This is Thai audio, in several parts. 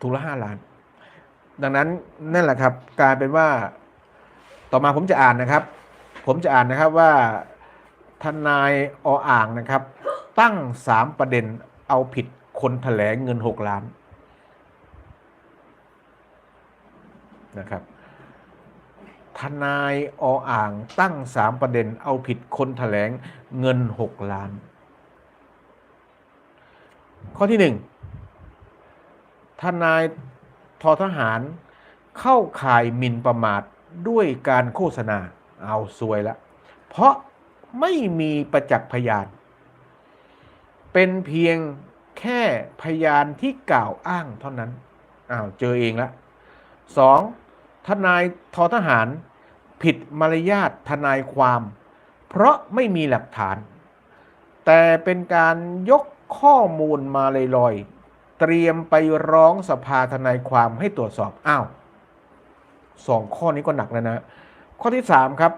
ถุงละห้าล้าน ดังนั้นนั่นแหละครับกลายเป็นว่าต่อมาผมจะอ่านนะครับ ผมจะอ่านนะครับว่าทนายออ่างนะครับ ตั้งสามประเด็นเอาผิดคนแถลงเงินหกล้านนะครับทนายออ่างตั้งสามประเด็นเอาผิดคนแถลงเงินหกล้าน ข้อที่หนึ่ง ทนายทอทหาร เข้าข่ายหมิ่นประมาทด้วยการโฆษณาเอาซวยละ เพราะไม่มีประจักษ์พยาน เป็นเพียงแค่พยานที่กล่าวอ้างเท่านั้นอ้าวเจอเองละสองทนายทอทหาร ผิดมารยาททนายความ เพราะไม่มีหลักฐาน แต่เป็นการยกข้อมูลมาลอยๆ เตรียมไปร้องสภาทนายความให้ตรวจสอบ อ้าวสองข้อนี้ก็หนักแล้วนะ ข้อที่สามครับ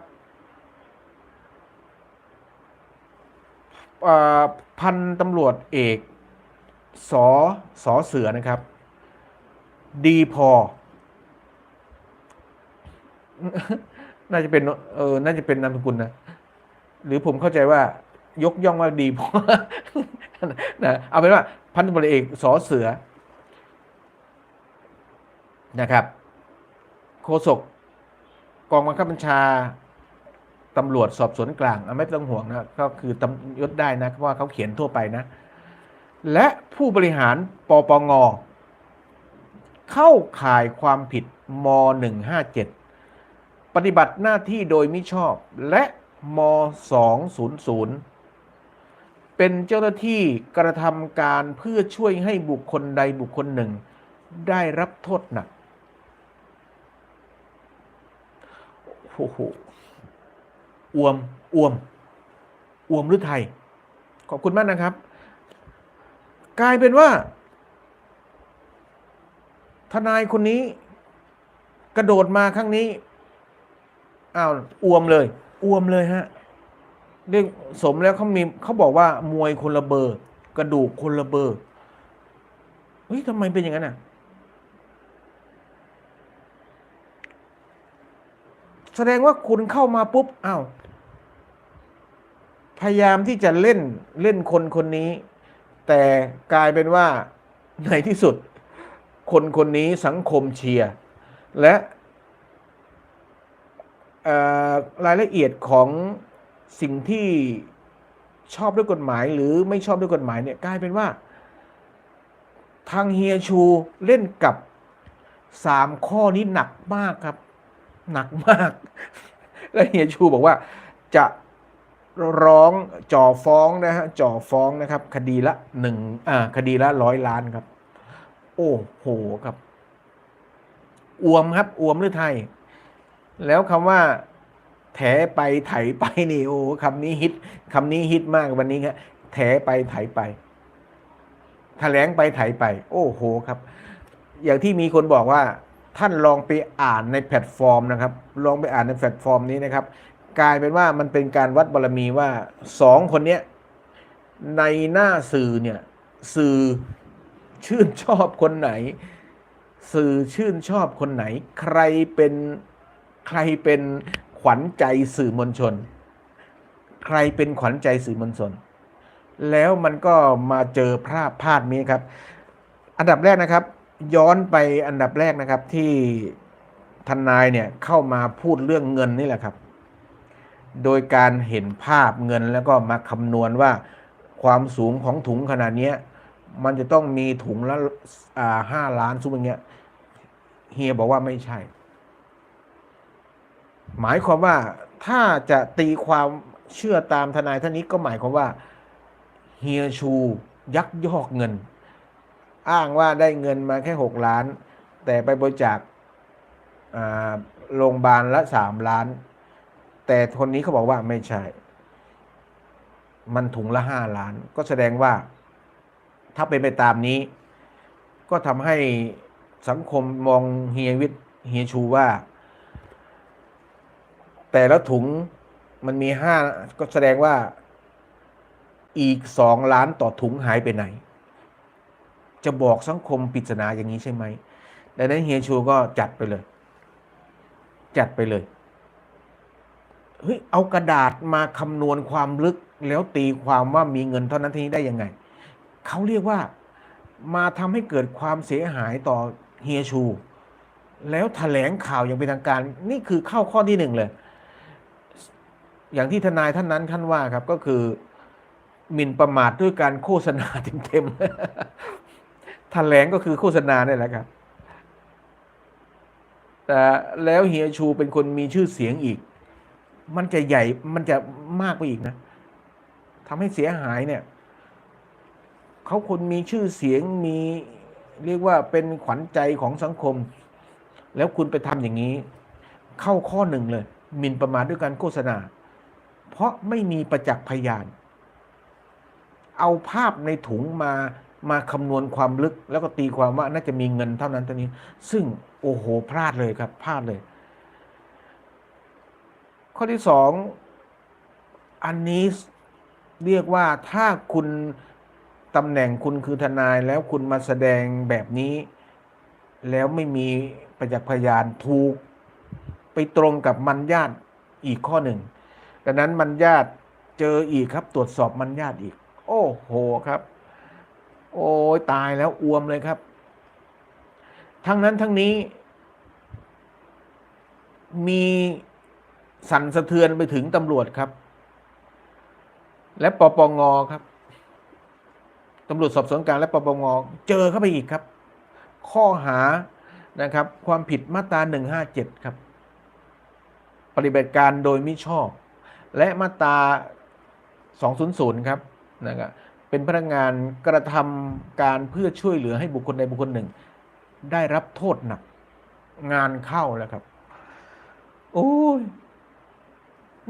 พันตำรวจเอกสอสอเสือนะครับ ดีพอ น่าจะเป็นเออน่าจะเป็นนามสกุลนะ หรือผมเข้าใจว่า ยกย่องว่าดีพอนะเอาเป็นว่าพันตำรวจเอกสอเสือนะครับโฆษกกองบังคับบัญชาตำรวจสอบสวนกลางไม่ต้องห่วงนะก็คือตำยศได้นะเพราะว่าเขาเขียนทั่วไปนะ และผู้บริหารปปงเข้าข่ายความผิดม 157 ปฏิบัติหน้าที่โดยมิชอบและม 200 เป็นเจ้าหน้าที่กระทำการเพื่อช่วยให้บุคคลใดบุคคลหนึ่ง ได้รับโทษหนักโอ้โหอวมอวมอวมหรือไทย ขอบคุณมากนะครับ กลายเป็นว่า ทนายคนนี้ กระโดดมาครั้งนี้อ้าวอวมเลยอวมเลยฮะ เรียกสมแล้วเขามีเขาบอกว่ามวยคนละเบอร์ กระดูกคนละเบอร์เฮ้ยทำไมเป็นอย่างนั้นอะ แสดงว่าคุณเข้ามาปุ๊บอ้าวพยายามที่จะเล่นเล่นคนคนนี้ แต่กลายเป็นว่าในที่สุด คนคนนี้สังคมเชียร์และรายละเอียดของ สิ่งที่ชอบด้วยกฎหมายหรือไม่ชอบด้วยกฎหมายเนี่ยกลายเป็นว่า ทางเฮียชูเล่นกับสามข้อนี้หนักมากครับ หนักมาก และเฮียชูบอกว่าจะร้องจ่อฟ้องนะฮะจ่อฟ้องนะครับ คดีละหนึ่งอ่าคดีละร้อยล้านครับ โอ้โหครับอวมครับอวมหรือไทย แล้วคำว่า แถไปไถไปนี่โอ้คำนี้ฮิตคำนี้ฮิตมากวันนี้ครับแถไปไถไปแถลงไปไถไป โอ้โหครับ อย่างที่มีคนบอกว่า ท่านลองไปอ่านในแพลตฟอร์มนะครับ ลองไปอ่านในแพลตฟอร์มนี้นะครับ กลายเป็นว่ามันเป็นการวัดบารมีว่าสองคนเนี้ยในหน้าสื่อเนี่ย สื่อชื่นชอบคนไหน สื่อชื่นชอบคนไหน ใครเป็นใครเป็น ขวัญใจสื่อมวลชน ใครเป็นขวัญใจสื่อมวลชน แล้วมันก็มาเจอภาพภาพนี้ครับ อันดับแรกนะครับ ย้อนไปอันดับแรกนะครับที่ทนายเนี่ยเข้ามาพูดเรื่องเงินนี่แหละครับ โดยการเห็นภาพเงินแล้วก็มาคำนวณว่าความสูงของถุงขนาดนี้มันจะต้องมีถุงละห้าล้านซุ้มอย่างเงี้ยเฮียบอกว่าไม่ใช่ หมายความว่าถ้าจะตีความเชื่อตามทนายท่านนี้ก็หมายความว่าเฮียชูยักยอกเงิน อ้างว่าได้เงินมาแค่หกล้าน แต่ไปบริจาคโรงพยาบาลละสามล้าน แต่คนนี้เขาบอกว่าไม่ใช่ มันถุงละห้าล้าน ก็แสดงว่าถ้าเป็นไปตามนี้ ก็ทำให้สังคมมองเฮียวิทย์เฮียชูว่า แต่ละถุงมันมีห้าก็แสดงว่าอีกสองล้านต่อถุงหายไปไหน จะบอกสังคมปริศนาอย่างนี้ใช่ไหมดังนั้นเฮียชูก็จัดไปเลย จัดไปเลยเฮ้ยเอากระดาษมาคำนวณความลึกแล้วตีความว่ามีเงินเท่านั้นเท่านี้ได้ยังไง เขาเรียกว่ามาทำให้เกิดความเสียหายต่อเฮียชู แล้วแถลงข่าวอย่างเป็นทางการ นี่คือเข้าข้อที่หนึ่งเลย อย่างที่ทนายท่านนั้นท่านว่าครับก็คือหมิ่นประมาทด้วยการโฆษณาเต็มๆแถลงก็คือโฆษณาเนี่ยแหละครับ แต่แล้วเฮียชูเป็นคนมีชื่อเสียงอีก มันจะใหญ่มันจะมากไปอีกนะทำให้เสียหายเนี่ยเขาคนมีชื่อเสียงมีเรียกว่าเป็นขวัญใจของสังคม แล้วคุณไปทำอย่างนี้ เข้าข้อหนึ่งเลยหมิ่นประมาทด้วยการโฆษณา เพราะไม่มีประจักษ์พยาน เอาภาพในถุงมามาคำนวณความลึก แล้วก็ตีความว่าน่าจะมีเงินเท่านั้นเท่านี้ ซึ่งโอ้โหพลาดเลยครับพลาดเลย ข้อที่สองอันนี้เรียกว่าถ้าคุณตำแหน่งคุณคือทนายแล้วคุณมาแสดงแบบนี้ แล้วไม่มีประจักษ์พยานถูก ไปตรงกับมันญาติอีกข้อหนึ่ง ดังนั้นมันญาติเจออีกครับ ตรวจสอบมันญาติอีก โอ้โหครับ โอ้ยตายแล้วอวมเลยครับ ทั้งนั้นทั้งนี้ มีสั่นสะเทือนไปถึงตำรวจครับ และปปงครับตำรวจสอบสวนกลางและปปงเจอเข้าไปอีกครับ ข้อหานะครับ ความผิดมาตรา157 ครับ ปฏิบัติการโดยมิชอบ และมาตรา200 ครับนะครับเป็นพนักงานกระทำการเพื่อช่วยเหลือให้บุคคลใดบุคคลหนึ่ง ได้รับโทษหนัก งานเข้าแล้วครับ โอ้ย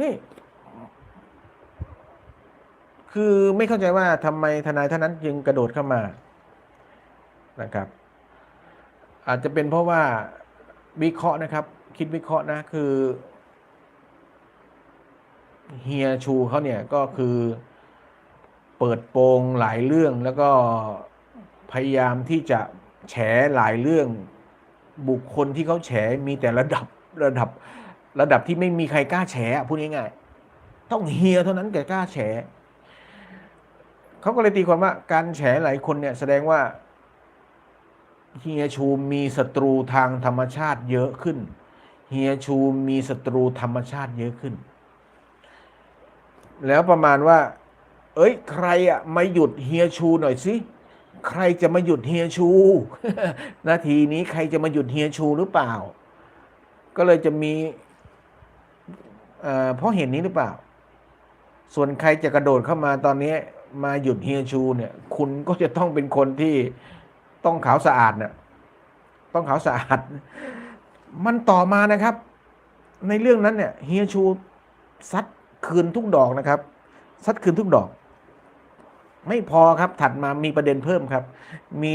นี่ คือไม่เข้าใจว่าทำไมทนายท่านนั้นจึงกระโดดเข้ามานะครับ อาจจะเป็นเพราะว่าวิเคราะห์นะครับ คิดวิเคราะห์นะคือ เฮียชูเขาเนี่ยก็คือเปิดโปงหลายเรื่องแล้วก็พยายามที่จะแฉหลายเรื่อง บุคคลที่เขาแฉมีแต่ระดับระดับระดับที่ไม่มีใครกล้าแฉพูดง่ายๆต้องเฮียเท่านั้นแกกล้าแฉเขาก็เลยตีความว่าการแฉหลายคนเนี่ยแสดงว่าเฮียชูมีศัตรูทางธรรมชาติเยอะขึ้น เฮียชูมีศัตรูธรรมชาติเยอะขึ้น แล้วประมาณว่า เอ้ย ใครอะมาหยุดเฮียชูหน่อยสิใครจะมาหยุดเฮียชู นาทีนี้ใครจะมาหยุดเฮียชูหรือเปล่า ก็เลยจะมีเอ่อเพราะเห็นนี้หรือเปล่า ส่วนใครจะกระโดดเข้ามาตอนนี้มาหยุดเฮียชูเนี่ย คุณก็จะต้องเป็นคนที่ต้องขาวสะอาดเนี่ยต้องขาวสะอาด มันต่อมานะครับ ในเรื่องนั้นเนี่ยเฮียชูซัด คืนทุกดอกนะครับ ซัดคืนทุกดอก ไม่พอครับถัดมามีประเด็นเพิ่มครับ มี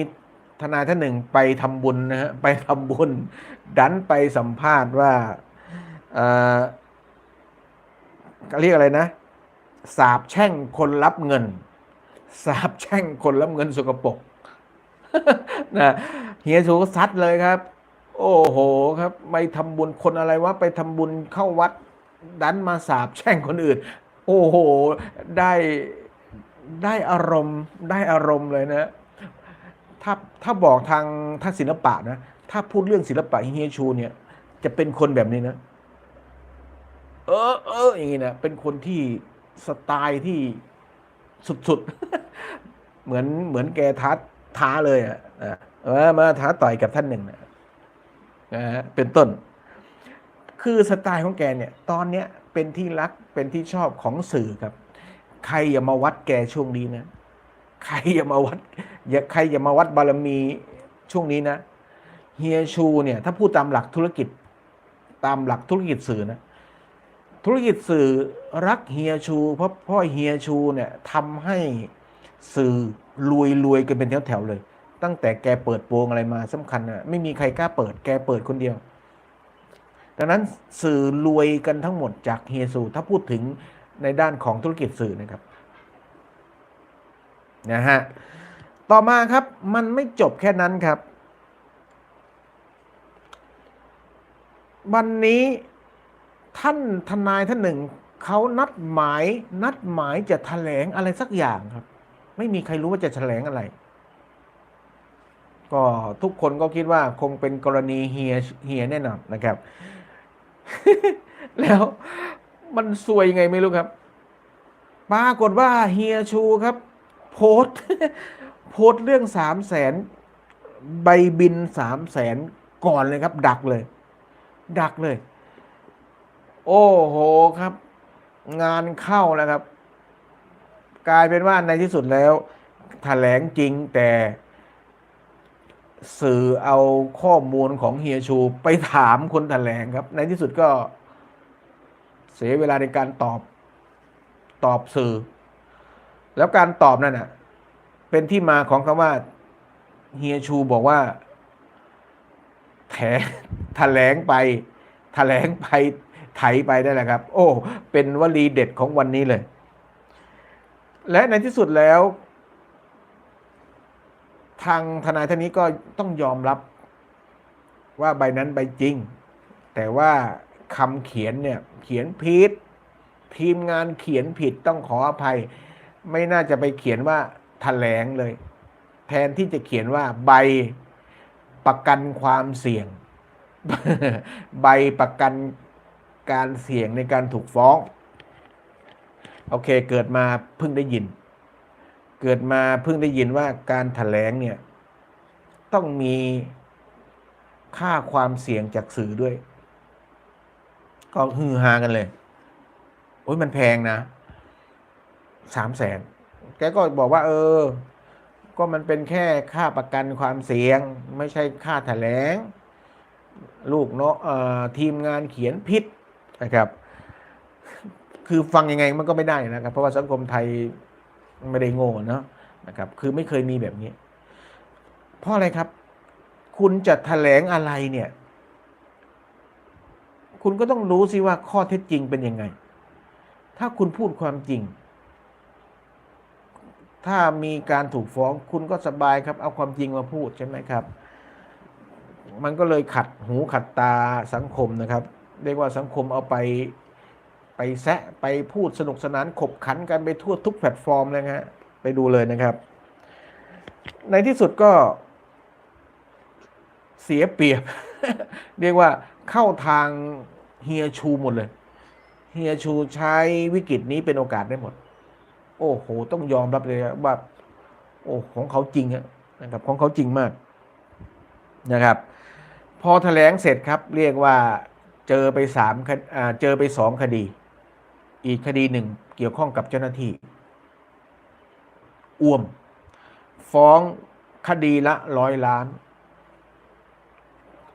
ทนายท่านหนึ่งไปทำบุญนะฮะไปทำบุญ ดันไปสัมภาษณ์ว่าเอ่อเรียกอะไรนะสาบแช่งคนรับเงินสาบแช่งคนรับเงินสกปรกนะเฮียชูก็ซัดเลยครับ โอ้โหครับ ไปทำบุญคนอะไรวะไปทำบุญเข้าวัด ดันมาสาบแช่งคนอื่น โอ้โห ได้ได้อารมณ์ได้อารมณ์เลยนะ ถ้าถ้าบอกทางถ้าศิลปะนะ ถ้าพูดเรื่องศิลปะเฮียชูเนี่ย จะเป็นคนแบบนี้นะ เออเอออย่างนี้นะ เป็นคนที่สไตล์ที่สุดๆ เหมือนเหมือนแกท้าท้าเลยอะเออมาท้าต่อยกับท่านหนึ่งนะนะฮะเป็นต้น คือสไตล์ของแกเนี่ยตอนเนี้ยเป็นที่รักเป็นที่ชอบของสื่อครับ ใครอย่ามาวัดแกช่วงนี้นะ ใครอย่ามาวัดอย่าใครอย่ามาวัดบารมีช่วงนี้นะเฮียชูเนี่ยถ้าพูดตามหลักธุรกิจตามหลักธุรกิจสื่อนะธุรกิจสื่อรักเฮียชู เพราะเพ่อเฮียชูเนี่ยทำให้สื่อรวยรวยกันเป็นแถวๆเลย ตั้งแต่แกเปิดโปงอะไรมาสำคัญนะไม่มีใครกล้าเปิดแกเปิดคนเดียว ดังนั้นสื่อรวยกันทั้งหมดจากเฮียชูถ้าพูดถึงในด้านของธุรกิจสื่อนะครับนะฮะต่อมาครับมันไม่จบแค่นั้นครับ วันนี้ท่านทนายท่านหนึ่งเขานัดหมายนัดหมายจะแถลงอะไรสักอย่างครับ ไม่มีใครรู้ว่าจะแถลงอะไร ก็ทุกคนก็คิดว่าคงเป็นกรณีเฮียเฮียแน่นอนนะครับ แล้วมันซวยยังไงไม่รู้ครับ ปรากฏว่าเฮียชูครับ โพสโพสเรื่องสามแสนใบบินสามแสนก่อนเลยครับ ดักเลย ดักเลย โอ้โหครับ งานเข้าแล้วครับ กลายเป็นว่าในที่สุดแล้วแถลงจริงแต่ สื่อเอาข้อมูลของเฮียชูไปถามคนแถลงครับ ในที่สุดก็เสียเวลาในการตอบตอบสื่อ แล้วการตอบนั่นน่ะ เป็นที่มาของคำว่าเฮียชูบอกว่าแถแถลงไปแถลงไปไถไปได้แหละครับ โอ้ เป็นวลีเด็ดของวันนี้เลย และในที่สุดแล้ว ทางทนายท่านนี้ก็ต้องยอมรับว่าใบนั้นใบจริง แต่ว่าคำเขียนเนี่ยเขียนผิด ทีมงานเขียนผิดต้องขออภัย ไม่น่าจะไปเขียนว่าแถลงเลย แทนที่จะเขียนว่าใบประกันความเสี่ยง ใบประกันการเสี่ยงในการถูกฟ้อง โอเคเกิดมาเพิ่งได้ยิน เกิดมาเพิ่งได้ยินว่าการถแถลงเนี่ย ต้องมีค่าความเสี่ยงจากสื่อด้วย ก็ฮือฮากันเลย โอ้ยมันแพงนะสามแสนแกก็บอกว่า เออ ก็มันเป็นแค่ค่าประกันความเสี่ยง ไม่ใช่ค่าถแถลง ลูกเนาะทีมงานเขียนผิดนะครับ คือฟังยังไงมันก็ไม่ได้นะครับ เพราะว่าสังคมไทย ไม่ได้โง่เนาะนะครับ คือไม่เคยมีแบบนี้ เพราะอะไรครับ คุณจะแถลงอะไรเนี่ย คุณก็ต้องรู้สิว่าข้อเท็จจริงเป็นยังไง ถ้าคุณพูดความจริง ถ้ามีการถูกฟ้องคุณก็สบายครับ เอาความจริงมาพูดใช่ไหมครับ มันก็เลยขัดหูขัดตาสังคมนะครับ เรียกว่าสังคมเอาไป ไปแซะไปพูดสนุกสนานขบขันกันไปทั่วทุกแพลตฟอร์มเลยฮะไปดูเลยนะครับ ในที่สุดก็เสียเปรียบ เรียกว่าเข้าทางเฮียชูหมดเลย เฮียชูใช้วิกฤตนี้เป็นโอกาสได้หมด โอ้โห ต้องยอมรับเลยว่าโอ้ของเขาจริงนะครับ ของเขาจริงมากนะครับ พอแถลงเสร็จครับ เรียกว่าเจอไปสามเจอไปสองคดี อีกคดีหนึ่งเกี่ยวข้องกับเจ้าหน้าที่ อ้วม ฟ้องคดีละร้อยล้าน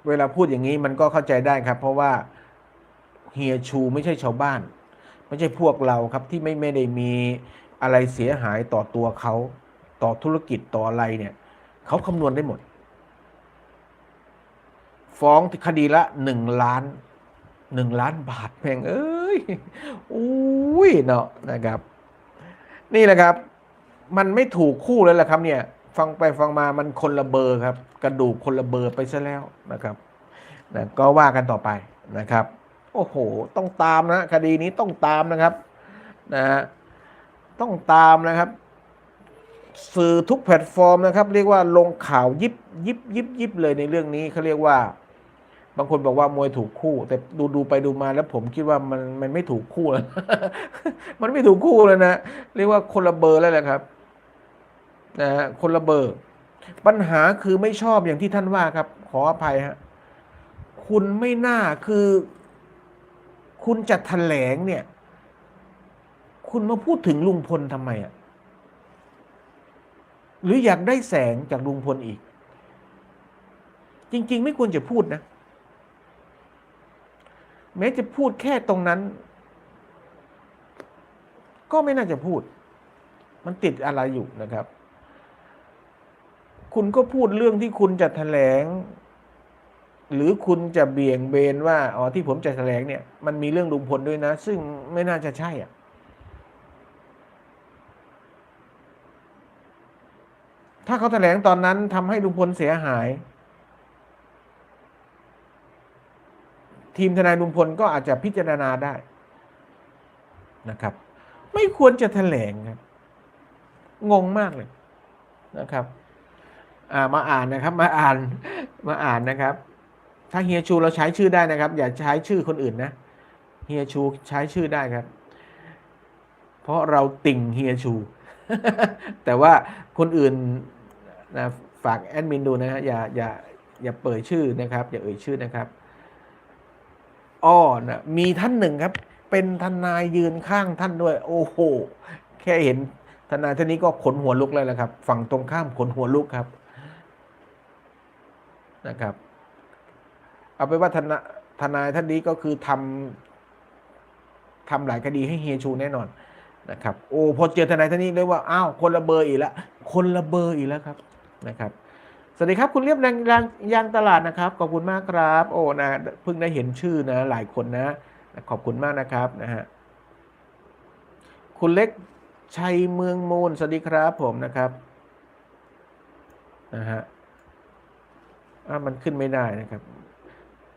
เวลาพูดอย่างนี้มันก็เข้าใจได้ครับ เพราะว่าเฮียชูไม่ใช่ชาวบ้าน ไม่ใช่พวกเราครับที่ไม่ไม่ได้มีอะไรเสียหายต่อตัวเขาต่อธุรกิจต่ออะไรเนี่ยเขาคำนวณได้หมด ฟ้องคดีละหนึ่งล้านหนึ่งล้านบาทแพงเอ้ ยอุ้ยเนาะนะครับ นี่แหละครับ มันไม่ถูกคู่เลยแหละครับ เนี่ย ฟังไปฟังมามันคนละเบอร์ครับ กระดูกคนละเบอร์ไปซะแล้วนะครับนะก็ว่ากันต่อไปนะครับ โอ้โห ต้องตามนะคดีนี้ต้องตามนะครับนะฮะต้องตามนะครับ สื่อทุกแพลตฟอร์มนะครับ เรียกว่าลงข่าวยิบยิบยิบยิบเลยในเรื่องนี้เขาเรียกว่า บางคนบอกว่ามวยถูกคู่ แต่ดูดูไปดูมาแล้วผมคิดว่ามันมันไม่ถูกคู่แล้วมันไม่ถูกคู่เลยนะเรียกว่าคนละเบอร์แล้วแหละครับนะฮะคนละเบอร์ ปัญหาคือไม่ชอบอย่างที่ท่านว่าครับ ขออภัยฮะคุณไม่น่าคือ คุณจะแถลงเนี่ย คุณมาพูดถึงลุงพลทำไมอะหรืออยากได้แสงจากลุงพลอีก จริง ๆ ไม่ควรจะพูดนะ แม้จะพูดแค่ตรงนั้น ก็ไม่น่าจะพูด มันติดอะไรอยู่นะครับ คุณก็พูดเรื่องที่คุณจะแถลง หรือคุณจะเบี่ยงเบนว่าอ๋อที่ผมจะแถลงเนี่ย มันมีเรื่องลุงพลด้วยนะ ซึ่งไม่น่าจะใช่อะถ้าเขาแถลงตอนนั้นทำให้ลุงพลเสียหาย ทีมทนายลุงพลก็อาจจะพิจารณาได้นะครับ ไม่ควรจะแถลงครับงงมากเลยนะครับามาอ่านนะครับ มาอ่านมาอ่านนะครับ ถ้าเฮียชูเราใช้ชื่อได้นะครับ อย่าใช้ชื่อคนอื่นนะเฮียชูใช้ชื่อได้ครับ เพราะเราติ่งเฮียชู แต่ว่าคนอื่นนะฝากแอดมินดูนะฮะอย่าอย่าอย่าเปิดชื่อนะครับ อย่าเอ่ยชื่อนะครับ อ้อนะมีท่านหนึ่งครับ เป็นทนายยืนข้างท่านด้วย โอ้โห แค่เห็นทนายท่านนี้ก็ขนหัวลุกเลยแหละครับ ฝั่งตรงข้ามขนหัวลุกครับนะครับ เอาไปว่าทนายทนายท่านนี้ก็คือทำทำหลายคดีให้เฮียชูแน่นอนนะครับ โอ้พอเจอทนายท่านนี้เลยว่าอ้าวคนละเบอร์อีกแล้วคนละเบอร์อีกแล้วครับนะครับ สวัสดีครับคุณเรียบแรงยางยางตลาดนะครับ ขอบคุณมากครับ โอ้นะเพิ่งได้เห็นชื่อนะหลายคนนะ ขอบคุณมากนะครับนะฮะคุณเล็กชัยเมืองมูลสวัสดีครับผมนะครับนะฮะอะมันขึ้นไม่ได้นะครับ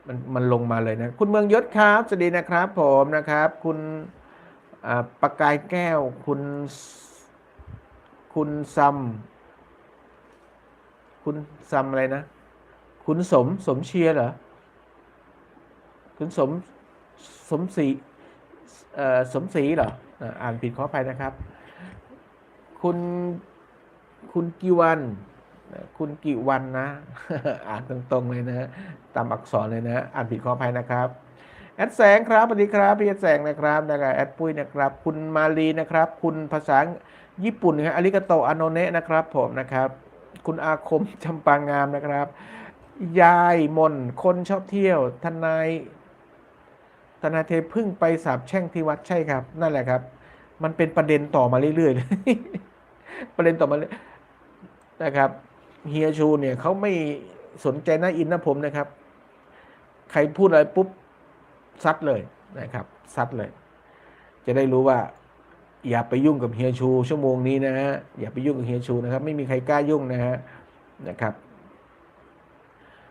มันมันลงมาเลยนะ คุณเมืองยศครับสวัสดีนะครับ ผมนะครับ คุณอ่าประกายแก้ว คุณ คุณซัม คุณซัมอะไรนะ คุณสมสมเชียร์เหรอ คุณสมสมศรีสมศรีเหรอ อ่านผิดขออภัยนะครับ คุณคุณกิวัน คุณกิวันนะ อ่านตรงๆเลยนะ ตามอักษรเลยนะ อ่านผิดขออภัยนะครับ แอดแสงครับสวัสดีครับพี่แอดแสงนะครับนะครับแอดปุ้ยนะครับ คุณมาลีนะครับ คุณภาษาญี่ปุ่นนะครับอาริกาโตอโนเนะนะครับผมนะครับ คุณอาคมจำปางงามนะครับ ยายมนคนชอบเที่ยว ทนายทนายเทพึ่งไปสาบแช่งที่วัดใช่ครับ นั่นแหละครับ มันเป็นประเด็นต่อมาเรื่อยๆเลยประเด็นต่อมาเลยนะครับเฮียชูเนี่ยเขาไม่สนใจหน้าอินนะผมนะครับ ใครพูดอะไรปุ๊บซัดเลยนะครับซัดเลย จะได้รู้ว่า อย่าไปยุ่งกับเฮียชู ชั่วโมงนี้นะฮะอย่าไปยุ่งกับเฮียชูนะครับ ไม่มีใครกล้ายุ่งนะฮะนะครับ